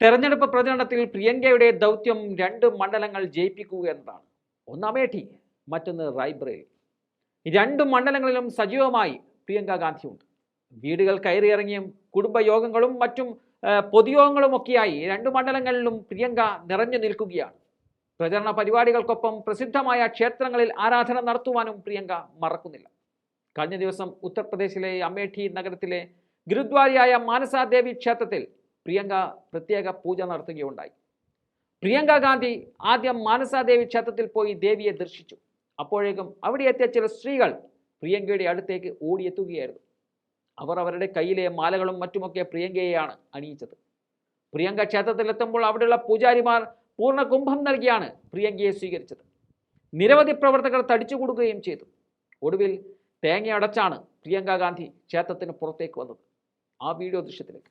തെരഞ്ഞെടുപ്പ് പ്രചരണത്തിൽ പ്രിയങ്കയുടെ ദൗത്യം രണ്ട് മണ്ഡലങ്ങൾ ജയിപ്പിക്കുക എന്നതാണ്. ഒന്ന് അമേഠി മറ്റൊന്ന് റായ്ബ്രേ രണ്ട് മണ്ഡലങ്ങളിലും സജീവമായി പ്രിയങ്ക ഗാന്ധിയുണ്ട്. വീടുകൾ കയറിയിറങ്ങിയും കുടുംബയോഗങ്ങളും മറ്റും പൊതുയോഗങ്ങളും പൊതുയോഗങ്ങളുമൊക്കെയായി രണ്ട് മണ്ഡലങ്ങളിലും പ്രിയങ്ക നിറഞ്ഞു നിൽക്കുകയാണ്. പ്രചരണ പരിപാടികൾക്കൊപ്പം പ്രസിദ്ധമായ ക്ഷേത്രങ്ങളിൽ ആരാധന നടത്തുവാനും പ്രിയങ്ക മറക്കുന്നില്ല. കഴിഞ്ഞ ദിവസം ഉത്തർപ്രദേശിലെ അമേഠി നഗരത്തിലെ ഗുരുദ്വാരയായ മാനസാദേവി ക്ഷേത്രത്തിൽ പ്രിയങ്ക പ്രത്യേക പൂജ നടത്തുകയുണ്ടായി. പ്രിയങ്ക ഗാന്ധി ആദ്യം മാനസാദേവി ക്ഷേത്രത്തിൽ പോയി ദേവിയെ ദർശിച്ചു. അപ്പോഴേക്കും അവിടെ എത്തിയ ചില സ്ത്രീകൾ പ്രിയങ്കയുടെ അടുത്തേക്ക് ഓടിയെത്തുകയായിരുന്നു. അവർ അവരുടെ കയ്യിലെ മാലകളും മറ്റുമൊക്കെ പ്രിയങ്കയെയാണ് അണിയിച്ചത്. പ്രിയങ്ക ക്ഷേത്രത്തിലെത്തുമ്പോൾ അവിടെയുള്ള പൂജാരിമാർ പൂർണ കുംഭം നൽകിയാണ് പ്രിയങ്കയെ സ്വീകരിച്ചത്. നിരവധി പ്രവർത്തകർ തടിച്ചു കൊടുക്കുകയും ചെയ്തു. ഒടുവിൽ തേങ്ങയടച്ചാണ് പ്രിയങ്ക ഗാന്ധി ക്ഷേത്രത്തിന് പുറത്തേക്ക് വന്നത്. ആ വീഡിയോ ദൃശ്യത്തിലേക്ക്.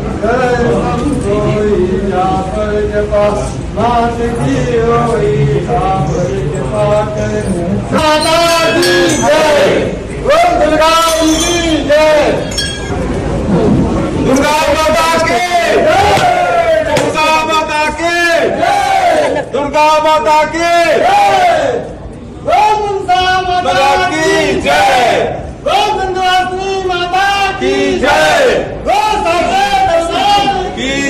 दुर्गा माता की दुर्गा माता की दुर्गा माता की